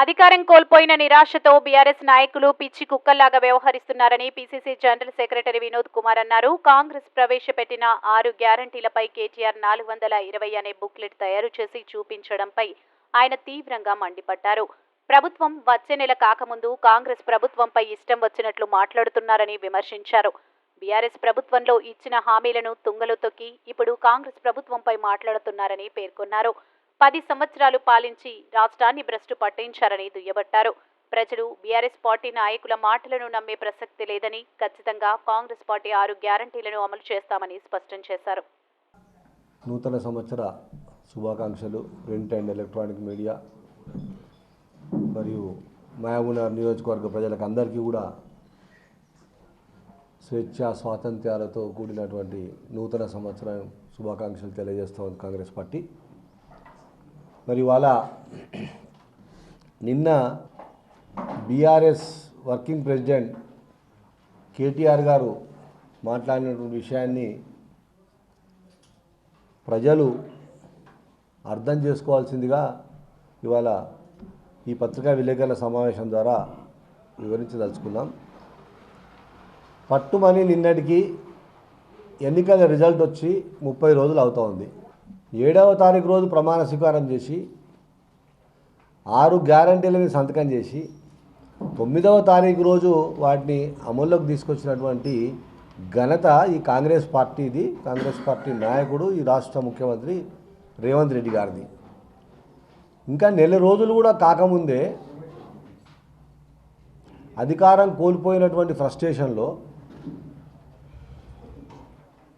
అధికారం కోల్పోయిన నిరాశతో బీఆర్ఎస్ నాయకులు పిచ్చి కుక్కల్లాగా వ్యవహరిస్తున్నారని PCC general secretary Vinod Kumar అన్నారు. కాంగ్రెస్ ప్రవేశపెట్టిన ఆరు గ్యారంటీలపై కేటీఆర్ నాలుగు వందల ఇరవై అనే బుక్లెట్ తయారు చేసి చూపించడంపై ఆయన తీవ్రంగా మండిపడ్డారు. ప్రభుత్వం వచ్చే నెల కాకముందు కాంగ్రెస్ ప్రభుత్వంపై ఇష్టం వచ్చినట్లు మాట్లాడుతున్నారని విమర్శించారు. బీఆర్ఎస్ ప్రభుత్వంలో ఇచ్చిన హామీలను తుంగలో తొక్కి ఇప్పుడు కాంగ్రెస్ ప్రభుత్వంపై మాట్లాడుతున్నారని పేర్కొన్నారు. పది సంవత్సరాలు పాలించి రాష్ట్రాన్ని భ్రష్టు పట్టించారని దుయ్యబట్టారు. ప్రజలు బీఆర్ఎస్ పార్టీ నాయకుల మాటలను నమ్మే ప్రసక్తి లేదని ఖచ్చితంగా కాంగ్రెస్ పార్టీ ఆరు గ్యారంటీలను అమలు చేస్తామని స్పష్టం చేశారు. నూతన సంవత్సర శుభాకాంక్షలు ప్రింట్ అండ్ ఎలక్ట్రానిక్ మీడియా మరియు మహబూబ్నగర్ నియోజకవర్గ ప్రజలకు అందరికీ కూడా స్వేచ్ఛ స్వాతంత్ర్యాలతో కూడినటువంటి నూతన సంవత్సరం శుభాకాంక్షలు తెలియజేస్తోంది కాంగ్రెస్ పార్టీ. మరి ఇవాళ నిన్న బీఆర్ఎస్ వర్కింగ్ ప్రెసిడెంట్ కేటీఆర్ గారు మాట్లాడినటువంటి విషయాన్ని ప్రజలు అర్థం చేసుకోవాల్సిందిగా ఇవాళ ఈ పత్రికా విలేకరుల సమావేశం ద్వారా వివరించదలుచుకున్నాం. పట్టుమని నిన్నటికి ఎన్నికల రిజల్ట్ వచ్చి ముప్పై రోజులు అవుతూ ఉంది. ఏడవ తారీఖు రోజు ప్రమాణ స్వీకారం చేసి ఆరు గ్యారంటీలని సంతకం చేసి తొమ్మిదవ తారీఖు రోజు వాటిని అమల్లోకి తీసుకొచ్చినటువంటి ఘనత ఈ కాంగ్రెస్ పార్టీది. కాంగ్రెస్ పార్టీ నాయకుడు ఈ రాష్ట్ర ముఖ్యమంత్రి రేవంత్ రెడ్డి గారిది. ఇంకా నెల రోజులు కూడా కాకముందే అధికారం కోల్పోయినటువంటి ఫ్రస్ట్రేషన్లో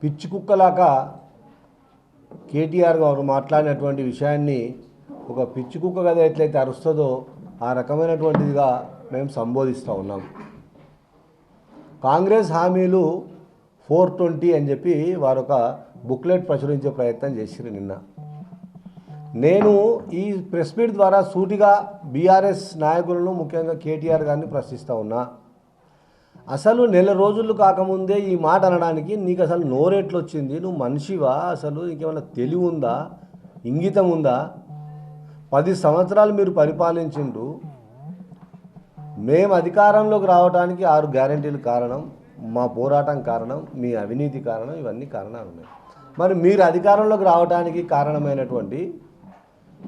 పిచ్చి కుక్కలాగా కేటీఆర్ గారు మాట్లాడినటువంటి విషయాన్ని ఒక పిచ్చి కుక్క కదా ఎట్లయితే అరుస్తుందో ఆ రకమైనటువంటిదిగా మేము సంబోధిస్తూ ఉన్నాం. కాంగ్రెస్ హామీలు ఫోర్ ట్వంటీ అని చెప్పి వారు ఒక బుక్లెట్ ప్రచురించే ప్రయత్నం చేసిరు నిన్న. నేను ఈ ప్రెస్ మీట్ ద్వారా సూటిగా బీఆర్ఎస్ నాయకులను ముఖ్యంగా కేటీఆర్ గారిని ప్రశ్నిస్తూ ఉన్నా. అసలు నెల రోజులు కాకముందే ఈ మాట అనడానికి నీకు అసలు నోరెట్లు వచ్చింది నువ్వు మనిషివా? అసలు ఇంకేమైనా తెలివి ఉందా ఇంగితం ఉందా? పది సంవత్సరాలు మీరు పరిపాలించిండ్రు. మేము అధికారంలోకి రావడానికి ఆరు గ్యారంటీలు కారణం మా పోరాటం కారణం మీ అవినీతి కారణం ఇవన్నీ కారణాలు ఉన్నాయి. మరి మీరు అధికారంలోకి రావడానికి కారణమైనటువంటి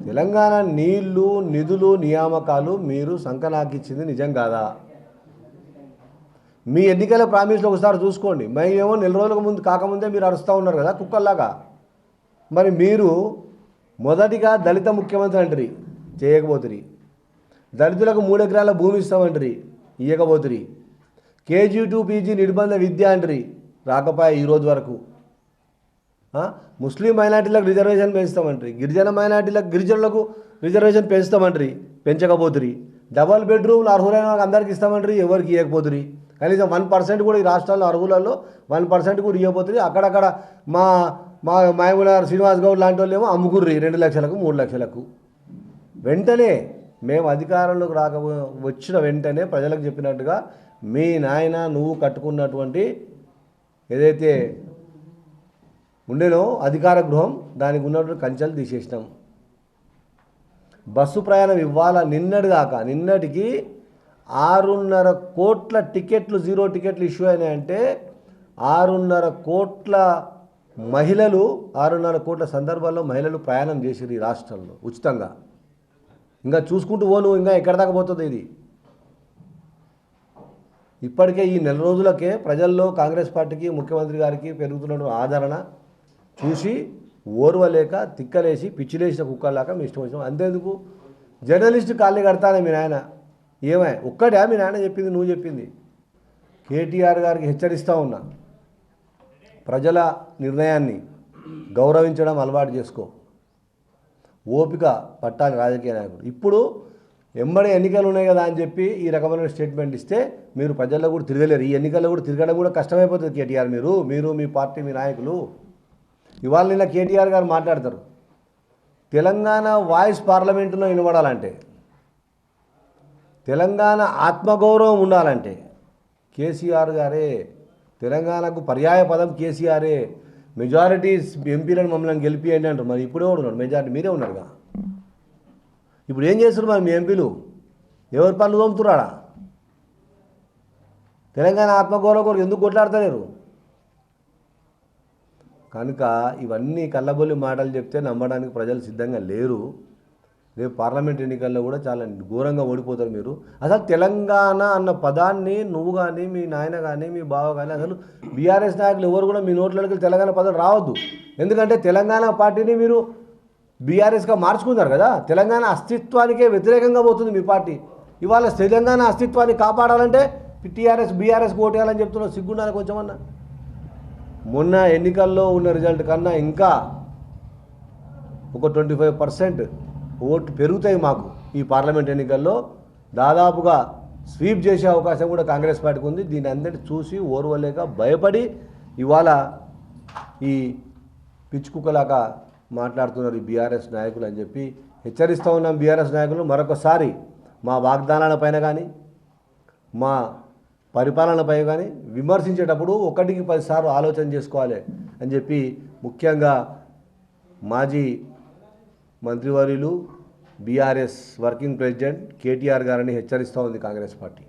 తెలంగాణ నీళ్ళు నిధులు నియామకాలు మీరు సంకనాకిచ్చింది నిజం కాదా? మీ ఎన్నికల ప్రామిస్లో ఒకసారి చూసుకోండి. మేమేమో నెల రోజులకు ముందు కాకముందే మీరు అరుస్తూ ఉన్నారు కదా కుక్కల్లాగా. మరి మీరు మొదటిగా దళిత ముఖ్యమంత్రి అంటారు చేయకపోతురి. దళితులకు మూడు ఎకరాల భూమి ఇస్తామంటారు ఇయ్యకపోతురి. కేజీ టు పీజీ నిర్బంధ విద్య అంటారు రాకపోయా ఈరోజు వరకు. ముస్లిం మైనార్టీలకు రిజర్వేషన్ పెంచుతామంటారు. గిరిజన మైనార్టీలకు గిరిజనులకు రిజర్వేషన్ పెంచుతామంటారు పెంచకపోతురి. డబల్ బెడ్రూమ్లు అర్హులైన వాళ్ళకి అందరికి ఇస్తామంటారు ఎవరికి ఇవ్వకపోతురి కనీసం వన్ పర్సెంట్ కూడా ఈ రాష్ట్రాల్లో అరువులలో వన్ పర్సెంట్ కూడా ఇవ్వబోతుంది. అక్కడక్కడ మా మా మాయమూలార్ శ్రీనివాస్ గౌడ్ లాంటి వాళ్ళు ఏమో అమ్ముకుర్రి రెండు లక్షలకు మూడు లక్షలకు. వెంటనే మేము అధికారంలోకి రాక వచ్చిన వెంటనే ప్రజలకు చెప్పినట్టుగా మీ నాయన నువ్వు కట్టుకున్నటువంటి ఏదైతే ఉండేనో అధికార గృహం దానికి ఉన్నటువంటి కంచెలు తీసేసినాం. బస్సు ప్రయాణం ఇవ్వాలా? నిన్నటి దాకా నిన్నటికి ఆరున్నర కోట్ల టికెట్లు జీరో టికెట్లు ఇష్యూ అయినాయంటే ఆరున్నర కోట్ల మహిళలు ఆరున్నర కోట్ల సందర్భాల్లో మహిళలు ప్రయాణం చేసిరు ఈ రాష్ట్రంలో ఉచితంగా. ఇంకా చూసుకుంటూ పోను ఇంకా ఎక్కడ దాకా పోతుంది ఇది? ఇప్పటికే ఈ నెల రోజులకే ప్రజల్లో కాంగ్రెస్ పార్టీకి ముఖ్యమంత్రి గారికి పెరుగుతున్న ఆదరణ చూసి ఓర్వలేక తిక్కలేసి పిచ్చిలేసిన కుక్కలాగా మీ ఇష్టం వచ్చిన అంతేందుకు? జర్నలిస్ట్ కాళ్ళే కడతానే మీ నాయన. ఏమై? ఒక్కడే మీ నాన్న చెప్పింది నువ్వు చెప్పింది. కేటీఆర్ గారికి హెచ్చరిస్తూ ఉన్నా. ప్రజల నిర్ణయాన్ని గౌరవించడం అలవాటు చేసుకో. ఓపిక పట్టాలి రాజకీయ నాయకుడు. ఇప్పుడు ఎంబడి ఎన్నికలు ఉన్నాయి కదా అని చెప్పి ఈ రకమైన స్టేట్మెంట్ ఇస్తే మీరు ప్రజల్లో కూడా తిరగలేరు. ఈ ఎన్నికల్లో కూడా తిరగడం కూడా కష్టమైపోతుంది కేటీఆర్ మీరు. మీరు మీ పార్టీ మీ నాయకులు. ఇవాళ నిన్న కేటీఆర్ గారు మాట్లాడతారు. తెలంగాణ వాయిస్ పార్లమెంటులో వినబడాలంటే తెలంగాణ ఆత్మగౌరవం ఉండాలంటే కేసీఆర్ గారే తెలంగాణకు పర్యాయ పదం కేసీఆరే మెజారిటీ ఎంపీలను మమ్మల్ని గెలిపియండి అంటారు. మరి ఇప్పుడే ఉన్నారు. మెజారిటీ మీరే ఉన్నారుగా. ఇప్పుడు ఏం చేస్తున్నారు మరి మీ ఎంపీలు? ఎవరి పనులు తోముతున్నాడా తెలంగాణ ఆత్మగౌరవ కొరకు ఎందుకు కొట్లాడతలేరు? కనుక ఇవన్నీ కళ్ళబొల్లి మాటలు చెప్తే నమ్మడానికి ప్రజలు సిద్ధంగా లేరు. రేపు పార్లమెంట్ ఎన్నికల్లో కూడా చాలా ఘోరంగా ఓడిపోతారు మీరు. అసలు తెలంగాణ అన్న పదాన్ని నువ్వు కానీ మీ నాయన కానీ మీ బావ కానీ అసలు బీఆర్ఎస్ నాయకులు ఎవరు కూడా మీ నోట్లోకి తెలంగాణ పదం రావద్దు. ఎందుకంటే తెలంగాణ పార్టీని మీరు బీఆర్ఎస్గా మార్చుకున్నారు కదా. తెలంగాణ అస్తిత్వానికే వ్యతిరేకంగా పోతుంది మీ పార్టీ. ఇవాళ తెలంగాణ అస్తిత్వాన్ని కాపాడాలంటే టీఆర్ఎస్ బీఆర్ఎస్కి ఓటేయాలని చెప్తున్నావు సిగ్గుండాలి కొంచెమన్నా. మొన్న ఎన్నికల్లో ఉన్న రిజల్ట్ కన్నా ఇంకా ఒక ట్వంటీ ఫైవ్ పర్సెంట్ ఓటు పెరుగుతాయి మాకు ఈ పార్లమెంట్ ఎన్నికల్లో. దాదాపుగా స్వీప్ చేసే అవకాశం కూడా కాంగ్రెస్ పార్టీకి ఉంది. దీని అందరిని చూసి ఓర్వలేక భయపడి ఇవాళ ఈ పిచ్చుకుక్కలాగా మాట్లాడుతున్నారు ఈ బీఆర్ఎస్ నాయకులు అని చెప్పి హెచ్చరిస్తూ ఉన్నాం బీఆర్ఎస్ నాయకులు. మరొకసారి మా వాగ్దానాల పైన కానీ మా పరిపాలనపై కానీ విమర్శించేటప్పుడు ఒకటికి పదిసార్లు ఆలోచన చేసుకోవాలి అని చెప్పి ముఖ్యంగా మాజీ మంత్రివర్యులు బీఆర్ఎస్ వర్కింగ్ ప్రెసిడెంట్ కేటీఆర్ గారిని హెచ్చరిస్తూ ఉంది కాంగ్రెస్ పార్టీ.